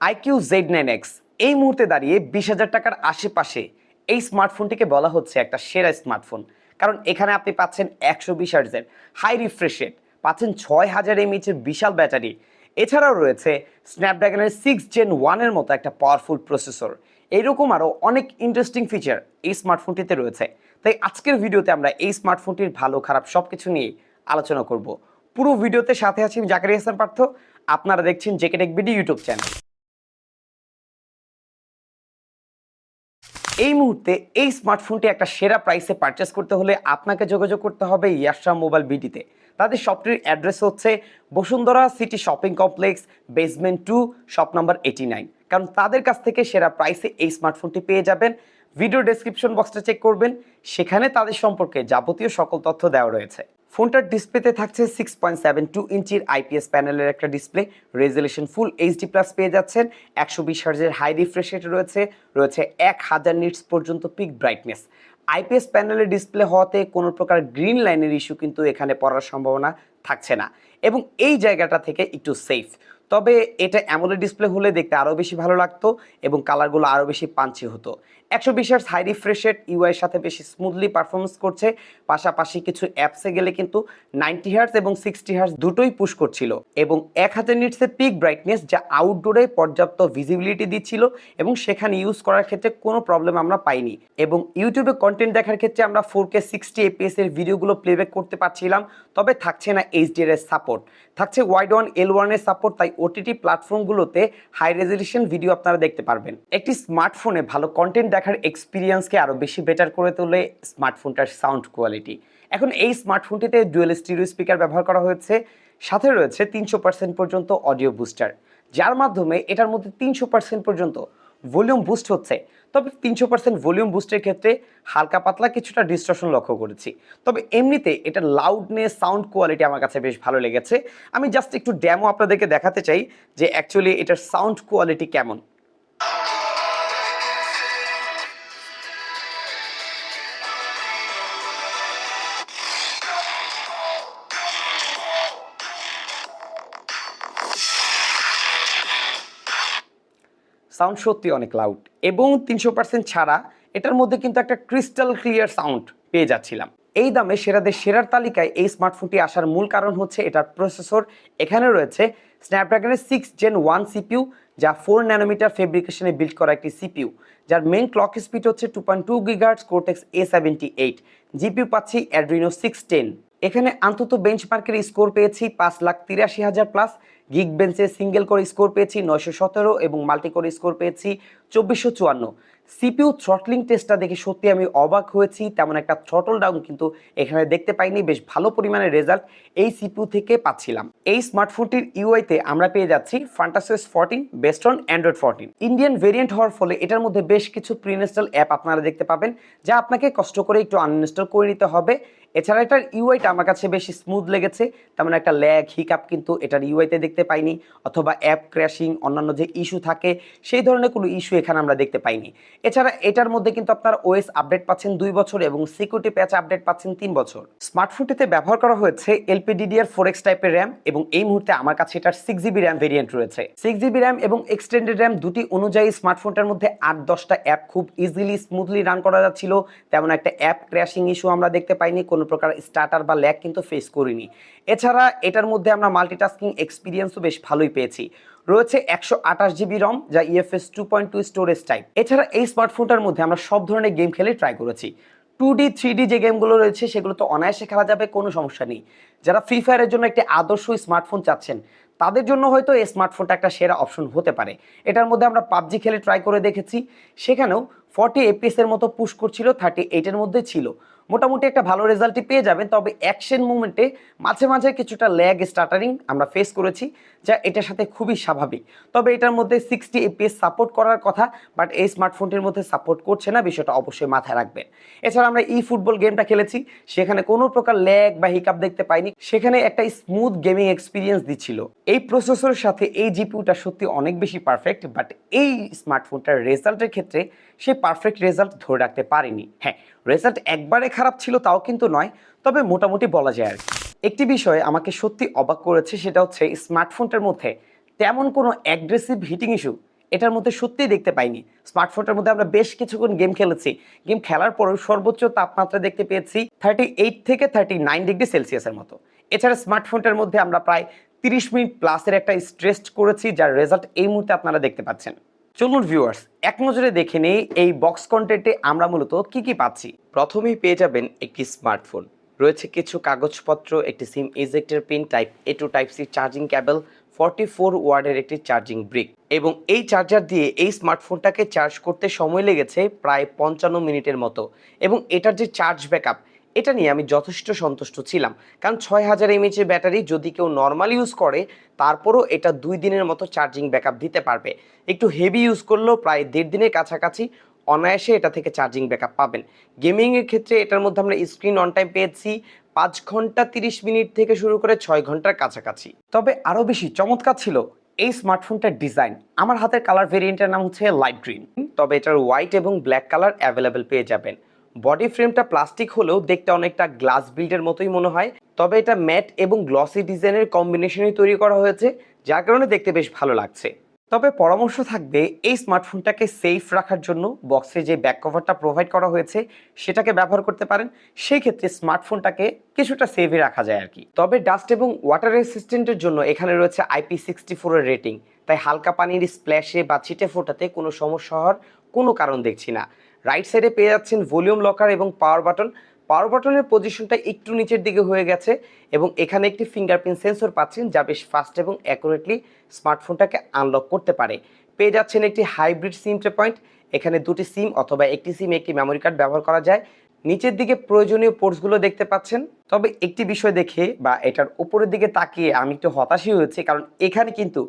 IQ Z nine x এই মুহূর্তে দাঁড়িয়ে বিশ হাজার টাকার আশেপাশে এই স্মার্টফোনটিকে বলা হচ্ছে একটা সেরা স্মার্টফোন। কারণ এখানে আপনি পাচ্ছেন একশো বিশ হার্জের হাই রিফ্রেশ রেট পাচ্ছেন ছয় হাজার এমএইচের বিশাল ব্যাটারি। এছাড়াও রয়েছে স্ন্যাপড্রাগনের সিক্স জেন ওয়ানের মতো একটা পাওয়ারফুল প্রসেসর এইরকম আরও অনেক ইন্টারেস্টিং ফিচার এই স্মার্টফোনটিতে রয়েছে। তাই আজকের ভিডিওতে আমরা এই স্মার্টফোনটির ভালো, খারাপ সব কিছু নিয়ে আলোচনা করব। পুরো ভিডিওতে সাথে আছি আমি জাকারি হাসান পার্থ। আপনারা দেখছেন JK tech BD YouTube channel. এই মুহূর্তে এই স্মার্টফোনটি একটা সেরা প্রাইসে পারচেস করতে হলে আপনাকে যোগাযোগ করতে হবে ইয়াশা মোবাইল বিডিতে তাদের শপটির অ্যাড্রেস হচ্ছে Bashundhara city shopping complex basement two shop number eighty nine কারণ তাদের কাছ থেকে সেরা প্রাইসে এই স্মার্টফোনটি পেয়ে যাবেন। ভিডিও ডেসক্রিপশন বক্সটা চেক করবেন। সেখানে তাদের সম্পর্কে যাবতীয় সকল তথ্য দেওয়া রয়েছে। ফোনটার ডিসপ্লেতে থাকছে সিক্স পয়েন্ট সেভেন টু ইঞ্চির আইপিএস প্যানেলের একটা display. Resolution full HD plus পেয়ে যাচ্ছেন। একশো বিশ হার্জের হাই রিফ্রেশ রেট রয়েছে। রয়েছে এক হাজার নিটস পর্যন্ত পিক ব্রাইটনেস আইপিএস প্যানেলের ডিসপ্লে হওয়াতে কোনো প্রকার গ্রিন লাইনের ইস্যু কিন্তু এখানে পড়ার সম্ভাবনা থাকছে না। এবং এই জায়গাটা থেকে একটু সেফ তবে এটা অ্যামোলেড ডিসপ্লে হলে দেখতে আরও বেশি ভালো লাগতো এবং কালারগুলো আরও বেশি পাঞ্চি হতো। একশো বিশ হার্স হাই রিফ্রেশেড ইউআইয়ের সাথে বেশি স্মুথলি পারফরমেন্স করছে, পাশাপাশি কিছু অ্যাপসে গেলে কিন্তু নাইনটি হার্স এবং সিক্সটি হার্স দুটোই পুশ করছিল এবং এক হাজার নিটসে পিক ব্রাইটনেস যা আউটডোরে পর্যাপ্ত ভিজিবিলিটি দিচ্ছিল এবং সেখানে ইউজ করার ক্ষেত্রে কোনো প্রবলেম আমরা পাইনি এবং ইউটিউবে কন্টেন্ট দেখার ক্ষেত্রে আমরা ফোর কে সিক্সটি এপিএস এর ভিডিওগুলো প্লেব্যাক করতে পারছিলাম, তবে থাকছে না এইচডিআর এর সাপোর্ট থাকছে ওয়াইড ওয়ান এল ওয়ানের সাপোর্ট তাই ওটিটি প্ল্যাটফর্মগুলোতে হাই রেজলিউশন ভিডিও আপনারা দেখতে পারবেন। একটি স্মার্টফোনে ভালো কন্টেন্ট দেখার এক্সপিরিয়েন্সকে আরও বেশি বেটার করে তোলে স্মার্টফোনটার সাউন্ড কোয়ালিটি এখন এই স্মার্টফোনটিতে ডুয়েল স্টিরিও স্পিকার ব্যবহার করা হয়েছে। সাথে রয়েছে তিনশো পার্সেন্ট পর্যন্ত অডিও বুস্টার যার মাধ্যমে এটার মধ্যে তিনশো পার্সেন্ট পর্যন্ত ভলিউম বুস্ট হচ্ছে। তবে তিনশো পার্সেন্ট ভলিউম বুস্টের ক্ষেত্রে হালকা পাতলা কিছুটা ডিস্ট্রাকশন লক্ষ্য করেছি। তবে এমনিতে এটা লাউডনেস সাউন্ড কোয়ালিটি আমার কাছে বেশ ভালো লেগেছে। আমি জাস্ট একটু ড্যামো আপনাদেরকে দেখাতে চাই যে অ্যাকচুয়ালি এটার সাউন্ড কোয়ালিটি কেমন। সাউন্ড সত্যি অনেক লাউড এবং তিনশো পার্সেন্ট ছাড়া এটার মধ্যে কিন্তু একটা ক্রিস্টাল ক্লিয়ার সাউন্ড পেয়ে যাচ্ছিলাম। এই দামে সেরাদের সেরার তালিকায় এই স্মার্টফোনটি আসার মূল কারণ হচ্ছে এটার প্রসেসর এখানে রয়েছে স্ন্যাপড্রাগনের সিক্স জেন ওয়ান সিপিউ যা ফোর ন্যানোমিটার ফেব্রিকেশনে বিল্ড করা একটি সিপিউ যার মেন ক্লক স্পিড হচ্ছে two point two gigahertz cortex A seventy eight GPU পাচ্ছি অ্যাড্রিনো সিক্স টেন এখানে অন্তত বেঞ্চমার্কের স্কোর পেয়েছি পাঁচ লাখ তিরাশি হাজার প্লাস গিগ বেঞ্চে সিঙ্গেল করে স্কোর পেয়েছি নয়শো সতেরো এবং মাল্টি করে স্কোর পেয়েছি চব্বিশশো চুয়ান্ন। সিপিউ থ্রটলিং টেস্টটা দেখে সত্যি আমি অবাক হয়েছি, তেমন একটা থ্রটল ডাউন কিন্তু এখানে দেখতে পাইনি, বেশ ভালো পরিমাণের রেজাল্ট এই সিপিউ থেকে পাচ্ছিলাম। এই স্মার্টফোনটির ইউআইতে আমরা পেয়ে যাচ্ছি Funtouch OS fourteen based on Android fourteen Indian variant হওয়ার ফলে এটার মধ্যে বেশ কিছু প্রিইনস্টল অ্যাপ আপনারা দেখতে পাবেন, যা আপনাকে কষ্ট করে একটু আনইনস্টল করে নিতে হবে। এছাড়া এটার ইউআইটা আমার কাছে বেশি স্মুথ লেগেছে। তেমন একটা ল্যাগ হিকআপ কিন্তু এটার ইউআইতে দেখতে পাইনি, অথবা অ্যাপ ক্র্যাশিং অন্যান্য যে ইস্যু থাকে, সেই ধরনের কোনো ইস্যু এখানে আমরা দেখতে পাইনি। এছাড়া এটার মধ্যে কিন্তু আপনার ওএস আপডেট পাচ্ছেন দুই বছর এবং সিকিউরিটি প্যাচ আপডেট পাচ্ছেন তিন বছর। স্মার্টফোনটিতে ব্যবহার করা হয়েছে এলপিডিডিআর ফোর এক্স টাইপের র্যাম এবং এই মুহূর্তে আমার কাছে এটার সিক্স জিবি র্যাম ভেরিয়েন্ট রয়েছে। সিক্স জিবি র্যাম এবং এক্সটেন্ডেড র্যাম দুটি অনুযায়ী স্মার্টফোনটার মধ্যে আট, দশটা অ্যাপ খুব ইজিলি স্মুথলি রান করা যাচ্ছিল। তেমন একটা অ্যাপ ক্র্যাশিং ইস্যু আমরা দেখতে পাইনি কোনো প্রকার স্টার্টার বা ল্যাগ কিন্তু ফেস করিনি। এছাড়া এটার মধ্যে আমরা মাল্টিটাস্কিং এক্সপিরিয়েন্সও বেশ ভালোই পেয়েছি। রয়েছে একশো আঠাশ জিবি রম যা UFS two point two storage type এছাড়া এই স্মার্টফোনটার মধ্যে আমরা সব ধরনের গেম খেলে ট্রাই করেছি। টু ডি থ্রি ডি যে গেমগুলো রয়েছে, সেগুলো তো অনায়াসে খেলা যাবে, কোনো সমস্যা নেই। যারা ফ্রি ফায়ারের জন্য একটি আদর্শ স্মার্টফোন চাচ্ছেন, তাদের জন্য হয়তো এই স্মার্টফোনটা একটা সেরা অপশন হতে পারে। এটার মধ্যে আমরা পাবজি খেলে ট্রাই করে দেখেছি। সেখানেও ফর্টি এপিএস এর মতো পুশ করছিল থার্টি এইটের মধ্যে ছিল। মোটামুটি একটা ভালো রেজাল্টই পেয়ে যাবেন, তবে অ্যাকশন মুভমেন্টে মাঝে মাঝে কিছুটা ল্যাগ স্টার্টারিং আমরা ফেস করেছি, যা এটার সাথে খুবই স্বাভাবিক। তবে এটার মধ্যে সিক্সটি এপিএস সাপোর্ট করার কথা বাট এই স্মার্টফোনটির মধ্যে সাপোর্ট করছে না, বিষয়টা অবশ্যই মাথায় রাখবেন। এছাড়া আমরা ই ফুটবল গেমটা খেলেছি, সেখানে কোনো প্রকার ল্যাগ বা হিকাপ দেখতে পাইনি, সেখানে একটা স্মুথ গেমিং এক্সপিরিয়েন্স দিচ্ছিল। এই প্রসেসরের সাথে এই জিপিউটা সত্যি অনেক বেশি পারফেক্ট বাট এই স্মার্টফোনটার রেজাল্টের ক্ষেত্রে সে পারফেক্ট রেজাল্ট ধরে রাখতে পারেনি। হ্যাঁ রেজাল্ট একবারে খারাপ ছিল তাও কিন্তু নয়, তবে মোটামুটি বলা যায় আর একটি বিষয় আমাকে সত্যি অবাক করেছে, সেটা হচ্ছে স্মার্টফোনটার মধ্যে তেমন কোনো অ্যাগ্রেসিভ হিটিং ইস্যু এটার মধ্যে সত্যিই দেখতে পাইনি। স্মার্টফোনটার মধ্যে আমরা বেশ কিছুক্ষণ গেম খেলেছি। গেম খেলার পরেও সর্বোচ্চ তাপমাত্রা দেখতে পেয়েছি থার্টি এইট থেকে থার্টি নাইন ডিগ্রি সেলসিয়াসের মতো। এছাড়া স্মার্টফোনটার মধ্যে আমরা প্রায় তিরিশ মিনিট প্লাসের একটা স্ট্রেস করেছি, যার রেজাল্ট এই মুহূর্তে আপনারা দেখতে পাচ্ছেন। চলুন ভিউয়ার্স এক নজরে দেখে নেই এই বক্স কন্টেন্টে আমরা মূলত কি কি পাচ্ছি। প্রথমেই পেয়ে যাবেন একটি স্মার্টফোন রয়েছে কিছু কাগজপত্র, একটি SIM ইজেক্টের pin type A to type C charging cable forty four ওয়ার্ডের একটি চার্জিং ব্রিক এবং এই চার্জার দিয়ে এই স্মার্টফোনটাকে চার্জ করতে সময় লেগেছে প্রায় পঞ্চান্ন মিনিটের মতো এবং এটার যে চার্জ ব্যাকআপ এটা নিয়ে আমি যথেষ্ট সন্তুষ্ট ছিলাম। কারণ ছয় হাজার এমএচের ব্যাটারি যদি কেউ নর্মাল ইউজ করে, তারপরও এটা দুই দিনের মতো চার্জিং ব্যাকআপ দিতে পারবে। একটু হেভি ইউজ করলেও প্রায় দেড় দিনের কাছাকাছি অনায়াসে এটা থেকে চার্জিং ব্যাকআপ পাবেন। গেমিংয়ের ক্ষেত্রে এটার মধ্যে আমরা স্ক্রিন অন টাইম পেয়েছি, পাঁচ ঘণ্টা তিরিশ মিনিট থেকে শুরু করে ছয় ঘণ্টার কাছাকাছি। তবে আরও বেশি চমৎকার ছিল এই স্মার্টফোনটার ডিজাইন আমার হাতের কালার ভেরিয়েন্টের নাম হচ্ছে লাইট গ্রিন তবে এটার হোয়াইট এবং ব্ল্যাক কালার অ্যাভেলেবেল পেয়ে যাবেন। বডি ফ্রেমটা প্লাস্টিক হলেও দেখতে অনেকটা গ্লাস বিল্ডের মতোই মনে হয়। তবে এটা ম্যাট এবং গ্লসি ডিজাইনের কম্বিনেশনই তৈরি করা হয়েছে, যার কারণে দেখতে বেশ ভালো লাগছে। তবে পরামর্শ থাকবে, এই স্মার্টফোনটাকে সেফ রাখার জন্য বক্সে যে ব্যাক কভারটা প্রোভাইড করা হয়েছে, সেটাকে ব্যবহার করতে পারেন। সেই ক্ষেত্রে স্মার্টফোনটাকে কিছুটা সেভে রাখা যায় আর কি। তবে ডাস্ট এবং ওয়াটার রেসিস্ট্যান্টের জন্য এখানে রয়েছে আইপি সিক্সটি ফোরের রেটিং তাই হালকা পানির স্প্ল্যাশে বা ছিটে ফোটাতে কোনো সমস্যা হওয়ার কোনো কারণ দেখছি না। রাইট সাইডে পেয়ে যাচ্ছেন ভলিউম লকার এবং পাওয়ার বাটন পাওয়ার বাটনের পজিশনটা একটু নিচের দিকে হয়ে গেছে এবং এখানে একটি ফিঙ্গারপ্রিন্ট সেন্সর পাচ্ছেন যা বেশ ফাস্ট এবং অ্যাকুরেটলি স্মার্টফোনটাকে আনলক করতে পারে। পেয়ে যাচ্ছেন একটি হাইব্রিড সিম ট্রে পয়েন্ট এখানে দুটি সিম অথবা একটি সিম একটি মেমোরি কার্ড ব্যবহার করা যায়। নিচের দিকে প্রয়োজনীয় পোর্টসগুলো দেখতে পাচ্ছেন। তবে একটি বিষয় দেখে বা এটার উপরের দিকে তাকিয়ে আমি একটু হতাশই হয়েছি কারণ এখানে কিন্তু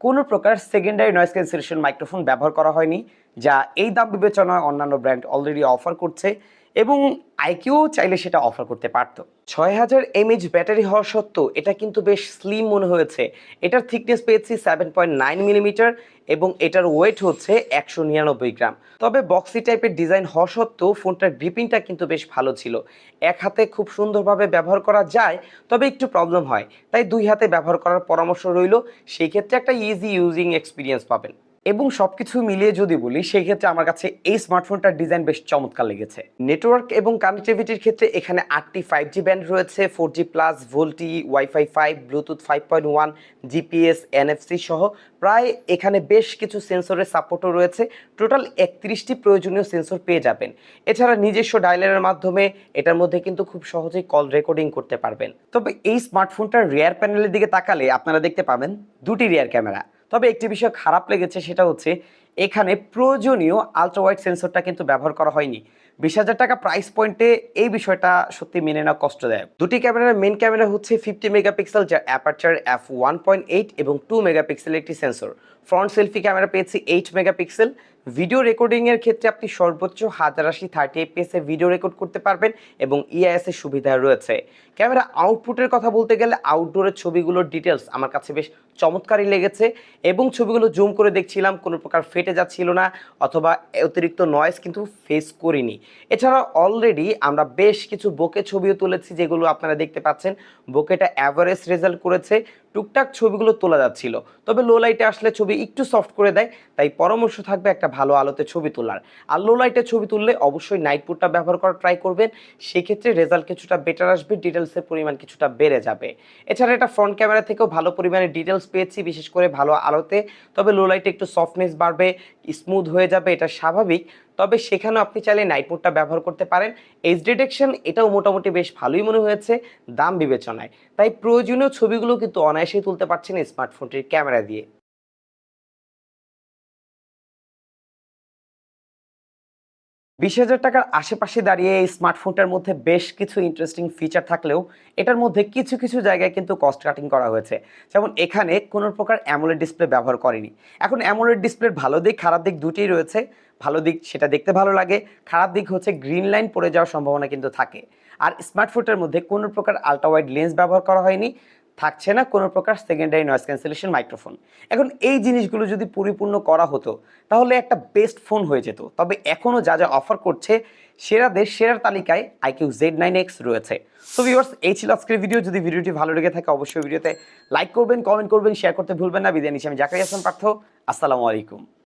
কোনো প্রকার সেকেন্ডারি নয়েজ ক্যান্সেলেশন মাইক্রোফোন ব্যবহার করা হয়নি। যা এই দাম বিবেচনায় অন্যান্য ব্র্যান্ড অলরেডি অফার করছে এবং আইকিউ চাইলে সেটা অফার করতে পারতো। ছয় হাজার এমএইচ ব্যাটারি হওয়া সত্ত্বেও এটা কিন্তু বেশ স্লিম মনে হয়েছে। এটার থিকনেস পেয়েছি সেভেন পয়েন্ট নাইন মিলিমিটার এবং এটার ওয়েট হচ্ছে একশো নিরানব্বই গ্রাম। তবে বক্সি টাইপের ডিজাইন হওয়া সত্ত্বেও ফোনটার গ্রিপিংটা কিন্তু বেশ ভালো ছিল। এক হাতে খুব সুন্দরভাবে ব্যবহার করা যায়, তবে একটু প্রবলেম হয়। তাই দুই হাতে ব্যবহার করার পরামর্শ রইল। সেই ক্ষেত্রে একটা ইজি ইউজিং এক্সপিরিয়েন্স পাবেন। এবং সব কিছু মিলিয়ে যদি বলি সেই ক্ষেত্রে আমার কাছে এই স্মার্টফোনটার ডিজাইন বেশ চমৎকার লেগেছে। নেটওয়ার্ক এবং কানেক্টিভিটির ক্ষেত্রে এখানে আটটি ফাইভ জি ব্যান্ড রয়েছে four G plus VoLTE wifi five Bluetooth five point one GPS NFC সহ। প্রায় এখানে বেশ কিছু সেন্সরের সাপোর্টও রয়েছে। টোটাল একত্রিশটি প্রয়োজনীয় সেন্সর পেয়ে যাবেন। এছাড়া নিজস্ব ডায়লারের মাধ্যমে এটার মধ্যে কিন্তু খুব সহজেই কল রেকর্ডিং করতে পারবেন। তবে এই স্মার্টফোনটার রিয়ার প্যানেলের দিকে তাকালে আপনারা দেখতে পাবেন দুটি রিয়ার ক্যামেরা তবে একটি বিষয় খারাপ লেগেছে, সেটা হচ্ছে এখানে প্রয়োজনীয় আলট্রা ওয়াইড সেন্সরটা কিন্তু ব্যবহার করা হয়নি। বিশ হাজার টাকা প্রাইস পয়েন্টে এই বিষয়টা সত্যি মেনে নেওয়া কষ্টদায়ক। দুটি ক্যামেরার মেন ক্যামেরা হচ্ছে ফিফটি মেগাপিক্সেল যার aperture F one point eight এবং টু মেগাপিক্সেল একটি সেন্সর ফ্রন্ট সেলফি ক্যামেরা পেয়েছি এইট মেগাপিক্সেল ভিডিও রেকর্ডিংয়ের ক্ষেত্রে আপনি সর্বোচ্চ হাজার আশি থার্টি এপিএসে ভিডিও রেকর্ড করতে পারবেন এবং ইআইএসের সুবিধা রয়েছে। ক্যামেরা আউটপুটের কথা বলতে গেলে আউটডোরের ছবিগুলোর ডিটেলস আমার কাছে বেশ চমৎকারই লেগেছে এবং ছবিগুলো জুম করে দেখছিলাম, কোনো প্রকার ফেটে যাচ্ছিল না অথবা অতিরিক্ত নয়েজ কিন্তু ফেস করিনি। এছাড়া অলরেডি আমরা বেশ কিছু বোকে ছবিও তুলেছি যেগুলো আপনারা দেখতে পাচ্ছেন। বোকেটা অ্যাভারেজ রেজাল্ট করেছে। টুকটাক ছবিগুলো তোলা যাচ্ছিল। তবে লো লাইটে আসলে ছবি একটু সফট করে দেয়, তাই পরামর্শ থাকবে একটা ভালো আলোতে ছবি তোলার। আর লো লাইটে ছবি তুললে অবশ্যই নাইট পুটটা ব্যবহার করার ট্রাই করবেন, সেক্ষেত্রে রেজাল্ট কিছুটা বেটার আসবে ডিটেলসের পরিমাণ কিছুটা বেড়ে যাবে। এছাড়া এটা ফ্রন্ট ক্যামেরা থেকেও ভালো পরিমাণে ডিটেলস পেয়েছি, বিশেষ করে ভালো আলোতে। তবে লো লাইটে একটু সফটনেস বাড়বে স্মুথ হয়ে যাবে, এটা স্বাভাবিক। তবে সেখানেও আপনি চাইলে নাইট মোডটা ব্যবহার করতে পারেন। এইচ ডিটেকশন এটাও মোটামুটি বেশ ভালোই মনে হয়েছে, দাম বিবেচনায়। তাই প্রয়োজনীয় ছবিগুলো কিন্তু অনায়াসেই তুলতে পারছেন স্মার্টফোনটির ক্যামেরা দিয়ে। বিশ হাজার টাকার আশেপাশে দাঁড়িয়ে এই স্মার্টফোনটার মধ্যে বেশ কিছু ইন্টারেস্টিং ফিচার থাকলেও এটার মধ্যে কিছু কিছু জায়গায় কিন্তু কস্ট কাটিং করা হয়েছে। যেমন এখানে কোনো প্রকার অ্যামোলেড ডিসপ্লে ব্যবহার করেনি। এখন অ্যামোলেড ডিসপ্লের ভালো দিক, খারাপ দিক দুটোই রয়েছে। ভালো দিক সেটা দেখতে ভালো লাগে, খারাপ দিক হচ্ছে গ্রিন লাইন পড়ে যাওয়ার সম্ভাবনা কিন্তু থাকে। আর স্মার্টফোনটার মধ্যে কোনো প্রকার আলট্রা ওয়াইড লেন্স ব্যবহার করা হয়নি, থাকছে না কোনো প্রকার সেকেন্ডারি নয়েজ ক্যান্সেলেশন মাইক্রোফোন এখন এই জিনিসগুলো যদি পরিপূর্ণ করা হতো, তাহলে একটা বেস্ট ফোন হয়ে যেত। তবে এখনও যা যা অফার করছে, সেরাদের সেরার তালিকায় আইকিউ জেড নাইন এক্স রয়েছে। তো ভিউয়ার্স এই ছিল আজকের ভিডিও যদি ভিডিওটি ভালো লেগে থাকে, অবশ্যই ভিডিওতে লাইক করবেন কমেন্ট করবেন শেয়ার করতে ভুলবেন না। বিদায় নিচ্ছি আমি জাকারি হাসান পার্থ। আসসালামু আলাইকুম।